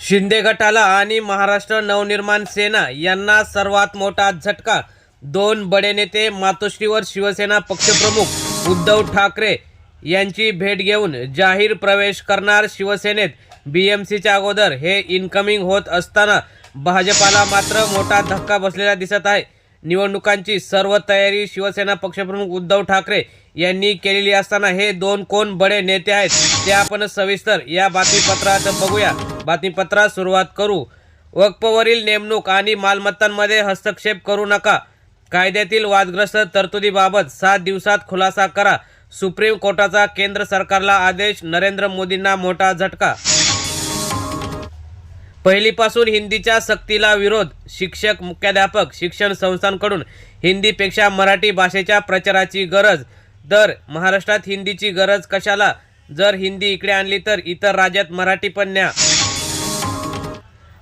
शिंदे गटाला आणि महाराष्ट्र नवनिर्माण सेना यांना सर्वात मोठा झटका. दोन बडे नेते मातोश्रीवर शिवसेना पक्षप्रमुख उद्धव ठाकरे यांची भेट घेऊन जाहीर प्रवेश करणार शिवसेनेत बीएमसीच्या अगोदर. हे इनकमिंग होत असताना भाजपाला मात्र मोठा धक्का बसलेला दिसत आहे. निवडणुकांची सर्व तयारी शिवसेना पक्षप्रमुख उद्धव ठाकरे यांनी केलेली असताना हे दोन कोण बडे नेते आहेत ते आपण सविस्तर या बातमीपत्रात बघूया. बातमीपत्रात सुरुवात करू. वक्फवरील नेमणूक आणि मालमत्तांमध्ये हस्तक्षेप करू नका. कायद्यातील वादग्रस्त तरतुदीबाबत सात दिवसात खुलासा करा. सुप्रीम कोर्टाचा केंद्र सरकारला आदेश नरेंद्र मोदींना मोठा झटका पहिलीपासून हिंदीच्या सक्तीला विरोध. शिक्षक मुख्याध्यापक शिक्षण संस्थांकडून हिंदीपेक्षा मराठी भाषेच्या प्रचाराची गरज. तर महाराष्ट्रात हिंदीची गरज कशाला? जर हिंदी इकडे आणली तर इतर राज्यात मराठी पण न्या.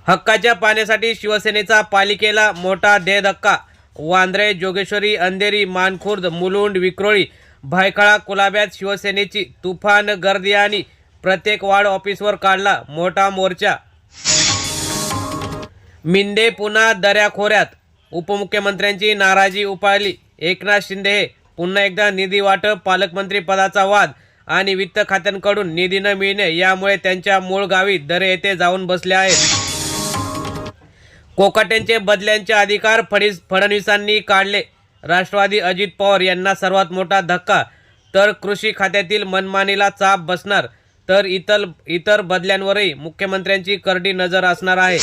हक्काच्या पाण्यासाठी शिवसेनेचा पालिकेला मोठा देधक्का वांद्रे जोगेश्वरी अंधेरी मानखुर्द मुलुंड विक्रोळी भायखळा कुलाब्यात शिवसेनेची तुफान गर्दी आणि प्रत्येक वार्ड ऑफिसवर काढला मोठा मोर्चा. मिंदे पुन्हा दऱ्याखोऱ्यात उपमुख्यमंत्र्यांची नाराजी उपाळली. एकनाथ शिंदे हे पुन्हा एकदा निधी वाटप पालकमंत्री पदाचा वाद आणि वित्त खात्यांकडून निधी न मिळणे यामुळे त्यांच्या मूळ गावी दरे येथे जाऊन बसले आहेत. कोकाट्यांचे बदल्यांचे अधिकार फडीस फडणवीसांनी काढले. राष्ट्रवादी अजित पवार यांना सर्वात मोठा धक्का. तर कृषी खात्यातील मनमानीला चाप बसणार. तर इतर इतर बदल्यांवरही मुख्यमंत्र्यांची करडी नजर असणार आहे.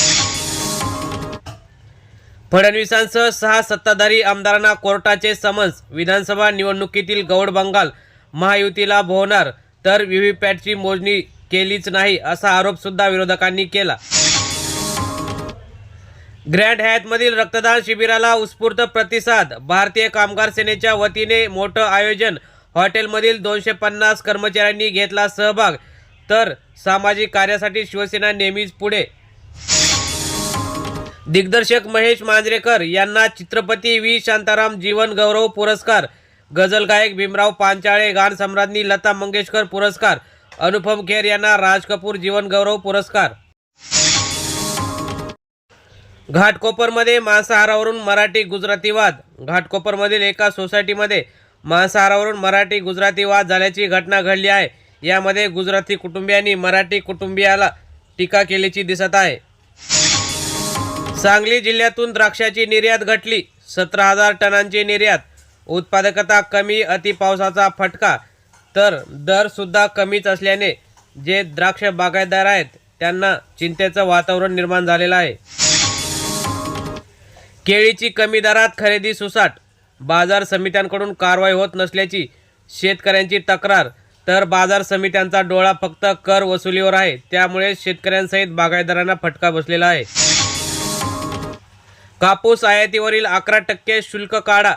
फडणवीसांसह सहा सत्ताधारी आमदारांना कोर्टाचे समन्स. विधानसभा निवडणुकीतील गौड बंगाल महायुतीला भोवणार तर व्हीव्हीपॅटची मोजणी केलीच नाही असा आरोप सुद्धा विरोधकांनी केला. ग्रँड हॅटमधील रक्तदान शिबिराला उत्स्फूर्त प्रतिसाद. भारतीय कामगार सेनेच्या वतीने मोठं आयोजन. हॉटेलमधील दोनशे पन्नास कर्मचाऱ्यांनी घेतला सहभाग. तर सामाजिक कार्यासाठी शिवसेना नेहमीच पुढे. दिग्दर्शक महेश मांजरेकर यांना चित्रपती व्ही. शांताराम जीवन गौरव पुरस्कार गझल गायक भीमराव पांचाळे गानसम्राज्ञी लता मंगेशकर पुरस्कार अनुपम खेर यांना राज कपूर जीवन गौरव पुरस्कार. घाटकोपरमध्ये मांसाहारावरून मराठी गुजराती वाद घाटकोपरमधील एका सोसायटीमध्ये मांसाहारावरून मराठी गुजराती वाद झाल्याची घटना घडली आहे. यामध्ये गुजराती कुटुंबियांनी मराठी कुटुंबियाला टीका केल्याची दिसत आहे. सांगली जिल्ह्यातून द्राक्षाची निर्यात घटली. सतरा हजार टनांची निर्यात. उत्पादकता कमी अतिपावसाचा फटका. तर दर सुद्धा कमीच असल्याने जे द्राक्ष बागायतदार आहेत त्यांना चिंतेचं वातावरण निर्माण झालेलं आहे. केळीची कमी दरात खरेदी सुसाट. बाजार समित्यांकडून कारवाई होत नसल्याची शेतकऱ्यांची तक्रार. तर बाजार समित्यांचा डोळा फक्त कर वसुलीवर आहे त्यामुळे शेतकऱ्यांसहित बागायतदारांना फटका बसलेला आहे. कापूस आयातीवरील अकरा टक्के शुल्क काढा.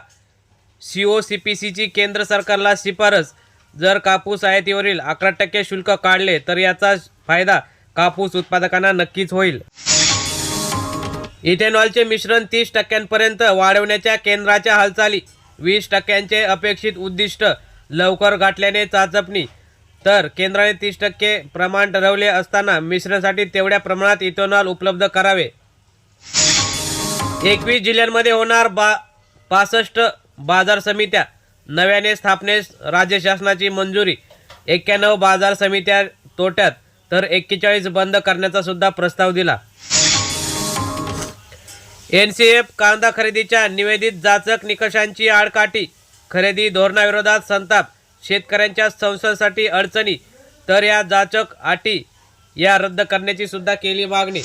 सी ओ सी पी सीची केंद्र सरकारला शिफारस. जर कापूस आयातीवरील अकरा टक्के शुल्क काढले तर याचा फायदा कापूस उत्पादकांना नक्कीच होईल. इथेनॉलचे मिश्रण तीस टक्क्यांपर्यंत वाढवण्याच्या केंद्राच्या हालचाली. वीस टक्क्यांचे अपेक्षित उद्दिष्ट लवकर गाठल्याने चाचपणी. तर केंद्राने तीस टक्के प्रमाण ठरवले असताना मिश्रणासाठी तेवढ्या प्रमाणात इथेनॉल उपलब्ध करावे. एकवीस जिल्ह्यांमध्ये होणार बा पासष्ट बाजार समित्या. नव्याने स्थापनेस राज्य शासनाची मंजुरी. एक्क्याण्णव बाजार समित्या तोट्यात तर एक्केचाळीस बंद करण्याचा सुद्धा प्रस्ताव दिला. एन सी एफ कांदा खरेदीच्या निवेदित जाचक निकषांची आडकाठी. खरेदी धोरणाविरोधात संताप. शेतकऱ्यांच्या संस्थांसाठी अडचणी. तर या जाचक अटी या रद्द करण्याची सुद्धा केली मागणी.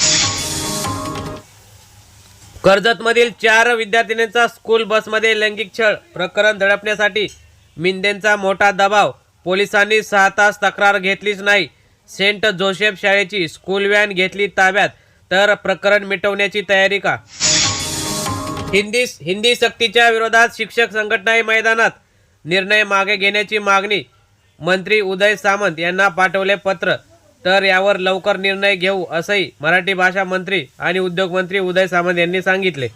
कर्जतमधील चार विद्यार्थिनींचा स्कूल बसमध्ये लैंगिक छळ. प्रकरण दडपण्यासाठी मिंदेंचा मोठा दबाव. पोलिसांनी सहा तास तक्रार घेतलीच नाही. सेंट जोसेफ शाळेची स्कूल व्हॅन घेतली ताब्यात. तर प्रकरण मिटवण्याची तयारी का? हिंदी हिंदी सक्तीच्या विरोधात शिक्षक संघटनाही मैदानात. निर्णय मागे घेण्याची मागणी मंत्री उदय सामंत यांना पाठवले पत्र. तर यावर लवकर निर्णय घेऊ असंही मराठी भाषा मंत्री आणि उद्योग मंत्री उदय सामंत यांनी सांगितले.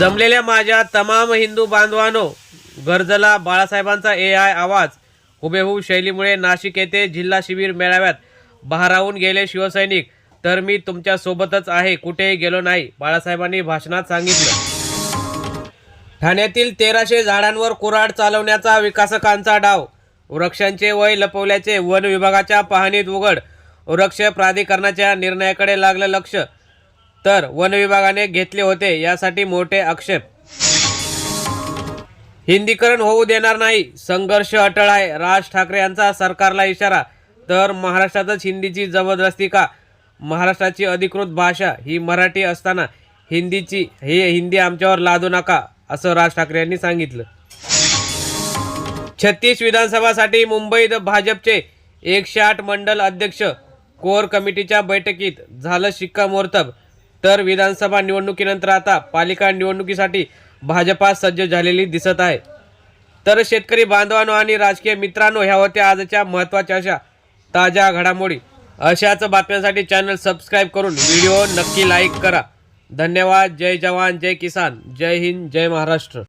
जमलेल्या माझ्या तमाम हिंदू बांधवांनो गरजला बाळासाहेबांचा ए आय आवाज. हुबेहूब शैलीमुळे नाशिक येथे जिल्हा शिबिर मेळाव्यात बहारावून गेले शिवसैनिक. तर मी तुमच्या सोबतच आहे कुठेही गेलो नाही बाळासाहेबांनी भाषणात सांगितलं. ठाण्यातील तेराशे झाडांवर कुऱ्हाड चालवण्याचा विकासकांचा डाव. वृक्षांचे वय लपवल्याचे वन विभागाच्या पाहणीत उघड. वृक्ष प्राधिकरणाच्या निर्णयाकडे लागलं लक्ष. तर वन विभागाने घेतले होते यासाठी मोठे आक्षेप. हिंदीकरण होऊ देणार नाही. संघर्ष अटळ आहे राज ठाकरे यांचा सरकारला इशारा. तर महाराष्ट्रातच हिंदीची जबरदस्ती का? महाराष्ट्राची अधिकृत भाषा ही मराठी असताना हिंदीची हे हिंदी आमच्यावर लादू नका असं राज ठाकरे यांनी सांगितलं. छत्तीस विधानसभासाठी मुंबईत भाजपचे एकशे आठ मंडल अध्यक्ष कोर कमिटीच्या बैठकीत झालं शिक्कामोर्तब. तर विधानसभा निवडणुकीनंतर आता पालिका निवडणुकीसाठी भाजपा सज्ज झालेली दिसत आहे. तर शेतकरी बांधवांनो आणि राजकीय मित्रांनो ह्या होत्या आजच्या महत्त्वाच्या अशा ताज्या घडामोडी. अशाच बातम्यांसाठी चॅनल सबस्क्राईब करून व्हिडिओ नक्की लाईक करा. धन्यवाद. जय जवान जय किसान. जय हिंद जय महाराष्ट्र.